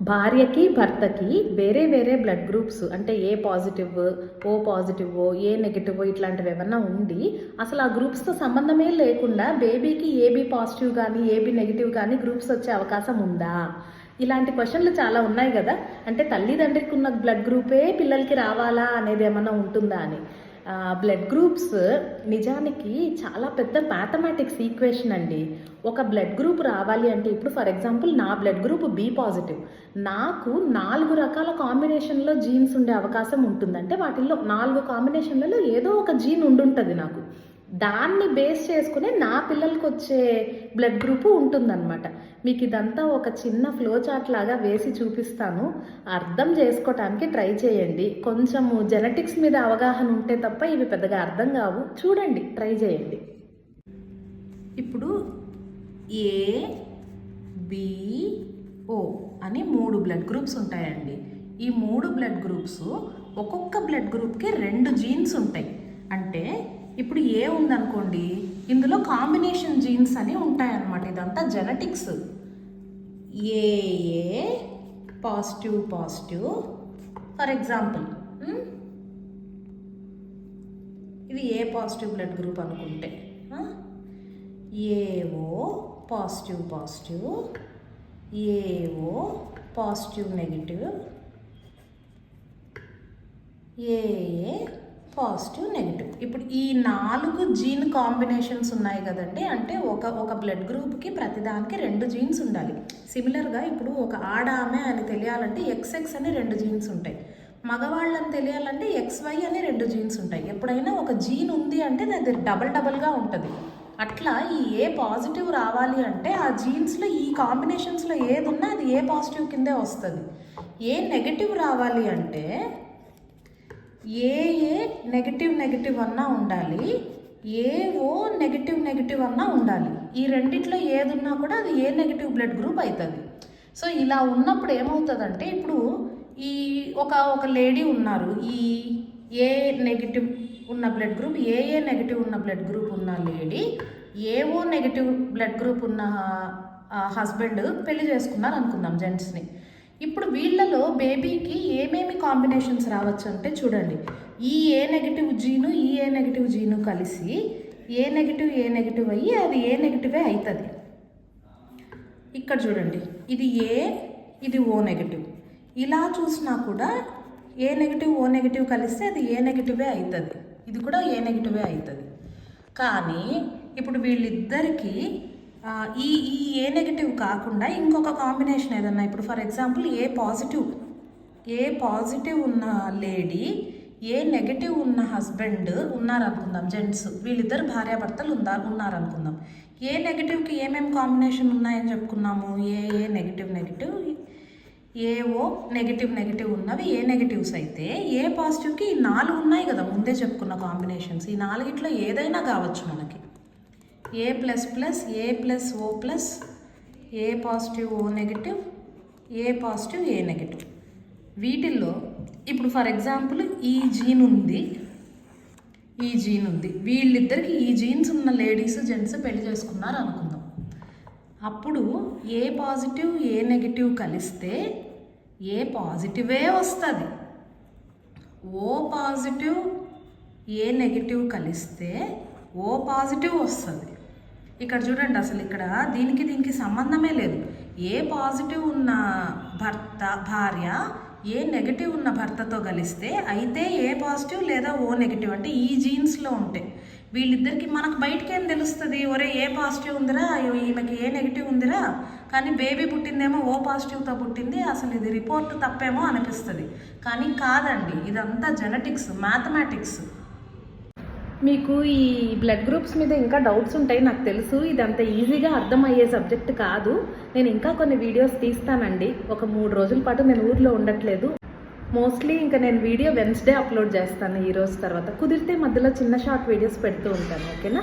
భార్యకి భర్తకి వేరే వేరే బ్లడ్ గ్రూప్స్ అంటే A positive O positive A negative ఇట్లాంటివి ఏమన్నా ఉండి అసలు ఆ గ్రూప్స్తో సంబంధమే లేకుండా బేబీకి ఏబీ పాజిటివ్ కానీ ఏబీ నెగిటివ్ కానీ గ్రూప్స్ వచ్చే అవకాశం ఉందా? ఇలాంటి క్వశ్చన్లు చాలా ఉన్నాయి కదా. అంటే తల్లిదండ్రికి ఉన్న బ్లడ్ గ్రూపే పిల్లలకి రావాలా అనేది ఏమన్నా ఉంటుందా అని. బ్లడ్ గ్రూప్స్ నిజానికి చాలా పెద్ద మ్యాథమెటిక్స్ ఈక్వేషన్ అండి. ఒక బ్లడ్ గ్రూప్ రావాలి అంటే ఇప్పుడు ఫర్ ఎగ్జాంపుల్ నా బ్లడ్ గ్రూప్ బి పాజిటివ్ నాకు నాలుగు రకాల కాంబినేషన్లో జీన్స్ ఉండే అవకాశం ఉంటుంది అంటే వాటిల్లో నాలుగు కాంబినేషన్లలో ఏదో ఒక జీన్ ఉండుంటుంది నాకు. దాన్ని బేస్ చేసుకునే నా పిల్లలకు వచ్చే బ్లడ్ గ్రూపు ఉంటుందన్నమాట. మీకు ఇదంతా ఒక చిన్న ఫ్లో చార్ట్ లాగా వేసి చూపిస్తాను. అర్థం చేసుకోవటానికి ట్రై చేయండి. కొంచెము జెనెటిక్స్ మీద అవగాహన ఉంటే తప్ప ఇవి పెద్దగా అర్థం కావు. చూడండి ట్రై చేయండి. ఇప్పుడు ఏ బిఓ అని మూడు బ్లడ్ గ్రూప్స్ ఉంటాయండి. ఈ మూడు బ్లడ్ గ్రూప్స్ ఒక్కొక్క బ్లడ్ గ్రూప్కి రెండు జీన్స్ ఉంటాయి. అంటే ఇప్పుడు ఏ ఉందనుకోండి ఇందులో కాంబినేషన్ జీన్స్ అని ఉంటాయన్నమాట. ఇదంతా జెనెటిక్స్ ఏఏ పాజిటివ్ పాజిటివ్ ఫర్ ఎగ్జాంపుల్ ఇది ఏ పాజిటివ్ బ్లడ్ గ్రూప్ అనుకుంటే AO positive positive AO positive negative AA positive negative. ఇప్పుడు ఈ నాలుగు జీన్ కాంబినేషన్స్ ఉన్నాయి కదండి అంటే ఒక ఒక బ్లడ్ గ్రూప్కి ప్రతిదానికి రెండు జీన్స్ ఉండాలి. సిమిలర్గా ఇప్పుడు ఒక ఆడ ఆమె అని తెలియాలంటే ఎక్స్ఎక్స్ అని రెండు జీన్స్ ఉంటాయి. మగవాళ్ళని తెలియాలంటే ఎక్స్వై అని రెండు జీన్స్ ఉంటాయి. ఎప్పుడైనా ఒక జీన్ ఉంది అంటే అది డబల్ డబల్గా ఉంటుంది. అట్లా ఈ ఏ పాజిటివ్ రావాలి అంటే ఆ జీన్స్లో ఈ కాంబినేషన్స్లో ఏది ఉన్నా అది ఏ పాజిటివ్ కిందే వస్తుంది. ఏ నెగటివ్ రావాలి అంటే ఏ ఏ నెగటివ్ నెగటివ్ అన్నా ఉండాలి ఏ ఓ నెగటివ్ నెగటివ్ అన్నా ఉండాలి. ఈ రెండిట్లో ఏది ఉన్నా కూడా అది ఏ నెగటివ్ బ్లడ్ గ్రూప్ అవుతుంది సో ఇలా ఉన్నప్పుడు ఏమవుతుందంటే ఇప్పుడు ఈ ఒక ఒక లేడీ ఉన్నారు ఈ ఏ నెగిటివ్ ఉన్న blood group A A negative ఉన్న బ్లడ్ గ్రూప్ ఉన్న lady AO negative blood group ఉన్న హస్బెండ్ పెళ్ళి చేసుకున్నారు అనుకుందాం జెంట్స్ని ఇప్పుడు వీళ్ళలో బేబీకి ఏమేమి కాంబినేషన్స్ రావచ్చు అంటే చూడండి ఈ ఏ నెగిటివ్ జీను ఈ ఏ నెగిటివ్ జీను కలిసి ఏ నెగిటివ్ ఏ నెగిటివ్ అయ్యి అది ఏ నెగిటివే అవుతుంది ఇక్కడ చూడండి ఇది ఏ ఇది ఓ నెగిటివ్. ఇలా చూసినా కూడా ఏ నెగిటివ్ ఓ నెగిటివ్ కలిస్తే అది ఏ నెగిటివే అవుతుంది ఇది కూడా ఏ నెగిటివే అవుతుంది కానీ ఇప్పుడు వీళ్ళిద్దరికీ ఈ ఈ ఏ నెగిటివ్ కాకుండా ఇంకొక కాంబినేషన్ ఏదన్నా ఇప్పుడు for example A positive A positive ఉన్న లేడీ ఏ నెగటివ్ ఉన్న హస్బెండ్ ఉన్నారనుకుందాం జెంట్స్ వీళ్ళిద్దరు భార్యాభర్తలు ఉందా ఉన్నారనుకుందాం. ఏ నెగిటివ్కి ఏమేమి కాంబినేషన్ ఉన్నాయని చెప్పుకున్నాము? A A negative negative AO negative negative ఉన్నవి ఏ నెగిటివ్స్ అయితే ఏ పాజిటివ్కి ఈ నాలుగు ఉన్నాయి కదా ముందే చెప్పుకున్న కాంబినేషన్స్ ఈ నాలుగిట్లో ఏదైనా కావచ్చు మనకి. A plus plus A plus O plus A positive O negative A positive A negative వీటిల్లో ఇప్పుడు ఫర్ ఎగ్జాంపుల్ ఈ జీన్ ఉంది. ఈ జీన్ ఉంది. వీళ్ళిద్దరికి ఈ జీన్స్ ఉన్న లేడీస్ జెంట్స్ పెళ్ళి చేసుకున్నారు అనుకుందాం. అప్పుడు ఏ పాజిటివ్ ఏ నెగిటివ్ కలిస్తే ఏ పాజిటివే వస్తుంది. ఓ పాజిటివ్ ఏ నెగిటివ్ కలిస్తే ఓ పాజిటివ్ వస్తుంది. ఇక్కడ చూడండి అసలు ఇక్కడ దీనికి దీనికి సంబంధమే లేదు. ఏ పాజిటివ్ ఉన్న భర్త భార్య ఏ నెగిటివ్ ఉన్న భర్తతో కలిస్తే అయితే ఏ పాజిటివ్ లేదా ఓ నెగిటివ్ అంటే ఈ జీన్స్లో ఉంటాయి వీళ్ళిద్దరికి మనకు బయటకి ఏం తెలుస్తుంది? ఒరే ఏ పాజిటివ్ ఉందిరా? ఈమెకి ఏ నెగిటివ్ ఉందిరా? కానీ బేబీ పుట్టిందేమో ఓ పాజిటివ్తో పుట్టింది. అసలు ఇది రిపోర్ట్ తప్పేమో అనిపిస్తుంది. కానీ కాదండి ఇదంతా జెనెటిక్స్ మ్యాథమెటిక్స్ మీకు ఈ బ్లడ్ గ్రూప్స్ మీద ఇంకా డౌట్స్ ఉంటాయి నాకు తెలుసు. ఇది అంత ఈజీగా అర్థమయ్యే సబ్జెక్ట్ కాదు. నేను ఇంకా కొన్ని వీడియోస్ తీస్తానండి. ఒక మూడు రోజుల పాటు నేను ఊర్లో ఉండట్లేదు. మోస్ట్లీ ఇంకా నేను వీడియో వెన్స్డే అప్లోడ్ చేస్తాను ఈ రోజు తర్వాత. కుదిరితే మధ్యలో చిన్న షార్ట్ వీడియోస్ పెడుతూ ఉంటాను ఓకేనా?